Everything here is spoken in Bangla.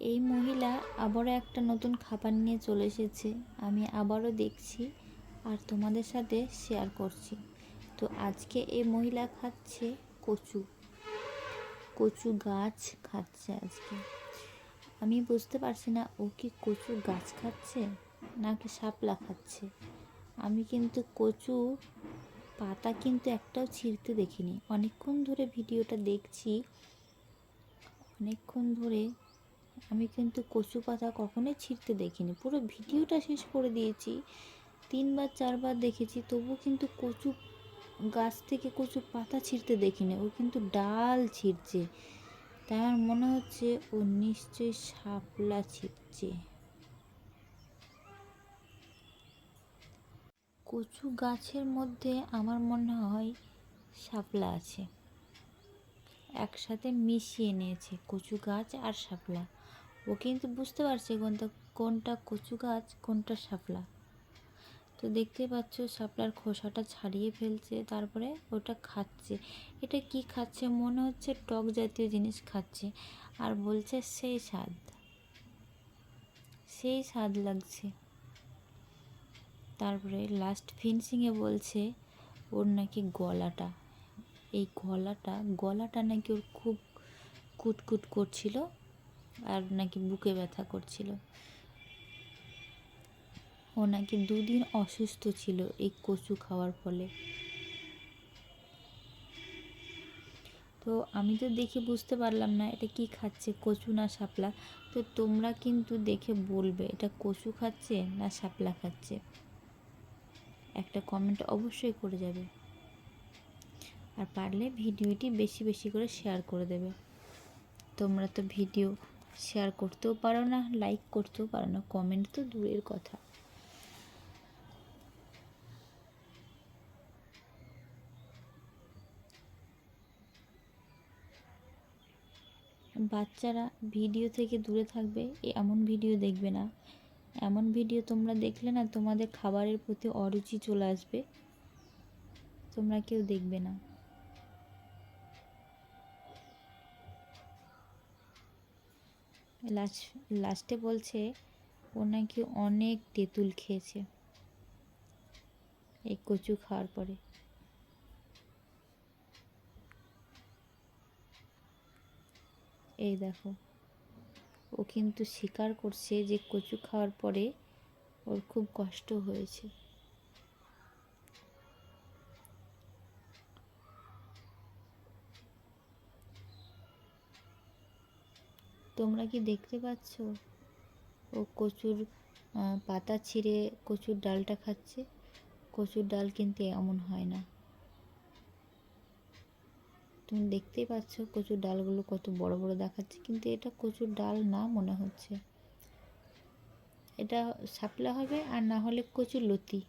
এই মহিলা আবারও একটা নতুন খাবার নিয়ে চলে এসেছে। আমি আবারও দেখছি আর তোমাদের সাথে শেয়ার করছি। তো আজকে এই মহিলা খাচ্ছে কচু। কচু গাছ খাচ্ছে আজকে। আমি বুঝতে পারছি না, ও কি কচু গাছ খাচ্ছে নাকি শাপলা খাচ্ছে? আমি কিন্তু কচু পাতা কিন্তু একটাও ছিঁড়তে দেখিনি। অনেকক্ষণ ধরে ভিডিওটা দেখছি, অনেকক্ষণ ধরে আমি কিন্তু কচু পাতা কখনোই ছিঁড়তে দেখিনি। পুরো ভিডিওটা শেষ করে দিয়েছি। তিনবার, চারবার দেখেছি তবু কিন্তু কচু গাছ থেকে কচু পাতা ছিঁড়তে দেখিনি। ও কিন্তু ডাল ছিঁড়ছে। আমার মনে হচ্ছে ও নিশ্চয়ই শাপলা ছিঁড়ছে। কচু গাছের মধ্যে আমার মনে হয় শাপলা আছে। একসাথে মিশিয়ে নিয়েছে কচু গাছ আর শাপলা। ও কিন্তু বুঝতে পারছে কোনটা কোনটা কচু গাছ, কোনটা শাপলা। তো দেখতে পাচ্ছ, শাপলার খোসাটা ছাড়িয়ে ফেলছে, তারপরে ওটা খাচ্ছে। এটা কি খাচ্ছে? মনে হচ্ছে টক জাতীয় জিনিস খাচ্ছে। আর বলছে সেই স্বাদ। সেই স্বাদ লাগছে। তারপরে লাস্ট ফিনিশিংয়ে বলছে, ওর নাকি গলাটা। এই গলাটা গলাটা নাকি ওর খুব কুটকুট করছিল। আর নাকি বুকে ব্যথা করছিল। ও নাকি দুদিন অসুস্থ ছিল এই কচু খাওয়ার ফলে। তো আমি তো দেখে বুঝতে পারলাম না, এটা কি খাচ্ছে, কচু না শাপলা? তো তোমরা কিন্তু দেখে বলবে, এটা কচু খাচ্ছে না শাপলা খাচ্ছে? একটা কমেন্ট অবশ্যই করে যাবে। আর পারলে ভিডিওটি বেশি বেশি করে শেয়ার করে দেবে। তোমরা তো ভিডিও শেয়ার করতেও পারো না লাইক করতেও পারো না কমেন্ট তো দূরের কথা। বাচ্চারা ভিডিও থেকে দূরে থাকবে, এমন ভিডিও দেখবে না। এমন ভিডিও তোমরা দেখলে না, তোমাদের খাবারের প্রতি অরুচি চলে আসবে। তোমরা কেউ দেখবে না। লাস্ট লাস্টে বলছে, ও নাকি অনেক তেঁতুল খেয়েছে। এই কচু খাওয়ার পরে। এই দেখো, ও কিন্তু স্বীকার করছে যে কচু খাওয়ার পরে ওর খুব কষ্ট হয়েছে। তোমরা কি দেখতে পাচ্ছ? ও কচুর পাতা ছিঁড়ে কচুর ডালটা খাচ্ছে। কচুর ডাল কিন্তু এমন হয় না। তুমি দেখতেই পাচ্ছ কচুর ডালগুলো কত বড় বড় দেখাচ্ছে, কিন্তু এটা কচুর ডাল না মনে হচ্ছে। এটা শাপলা হবে আর না হলে কচুর লতি।